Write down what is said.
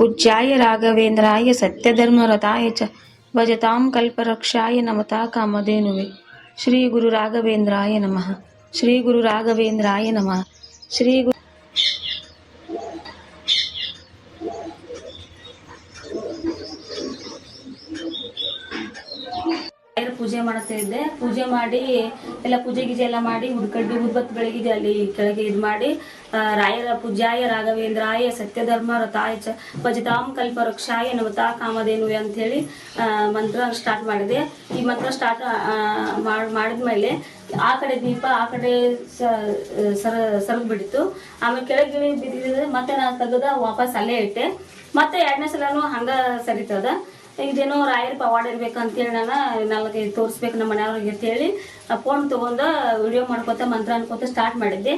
पूज्याय राघवेन्द्राय सत्यधर्मरताय च भजतां कल्परक्षाय नमता कामधेनुवे श्रीगुरुराघवेन्द्राय नमः श्रीगुरुराघवेन्द्राय नमः श्रीगुरु ಪೂಜೆ ಮಾಡ್ತಾ ಇದ್ದೆ. ಪೂಜೆ ಮಾಡಿ, ಎಲ್ಲ ಪೂಜೆ ಗೀಜೆ ಎಲ್ಲ ಮಾಡಿ ಹುಡ್ಕಡ್ಡಿ ಉದ್ಬತ್ ಬೆಳಗಿದೆ ಅಲ್ಲಿ ಕೆಳಗೆ ಇದು ಮಾಡಿ ರಾಯರ ಪೂಜಾಯ ರಾಘವೇಂದ್ರಾಯ ಸತ್ಯಧರ್ಮ ರಥಾಯ ಚ ಕಲ್ಪ ರಕ್ಷಾಯ ನವತಾ ಕಾಮಧೇನುವೆ ಅಂತ ಹೇಳಿ ಮಂತ್ರ ಸ್ಟಾರ್ಟ್ ಮಾಡಿದೆ. ಈ ಮಂತ್ರ ಸ್ಟಾರ್ಟ್ ಮಾಡಿದ್ಮೇಲೆ ಆ ಕಡೆ ದೀಪ, ಆ ಕಡೆ ಸರ ಬಿಡಿತು. ಆಮೇಲೆ ಕೆಳಗೆ ಬಿದ್ದಿದ್ರೆ ಮತ್ತೆ ನಾನು ತೆಗೆದ ವಾಪಸ್ ಅಲ್ಲೇ ಇಟ್ಟೆ. ಮತ್ತೆ ಎರಡನೇ ಸಲನು ಹಂಗ ಸರಿತದ. ಇದೇನೋ ರಾಯರ ಪವಾಡ ಇರ್ಬೇಕಂತೇಳಿ ನಾನು ನಾಲ್ಕು ತೋರಿಸ್ಬೇಕು ನಮ್ಮ ಮನೆಯವ್ರಿಗೆ ಅಂತ ಹೇಳಿ ಫೋನ್ ತೊಗೊಂಡು ವಿಡಿಯೋ ಮಾಡ್ಕೋತ, ಮಂತ್ರ ಅನ್ಕೋತ ಸ್ಟಾರ್ಟ್ ಮಾಡಿದ್ದೆ.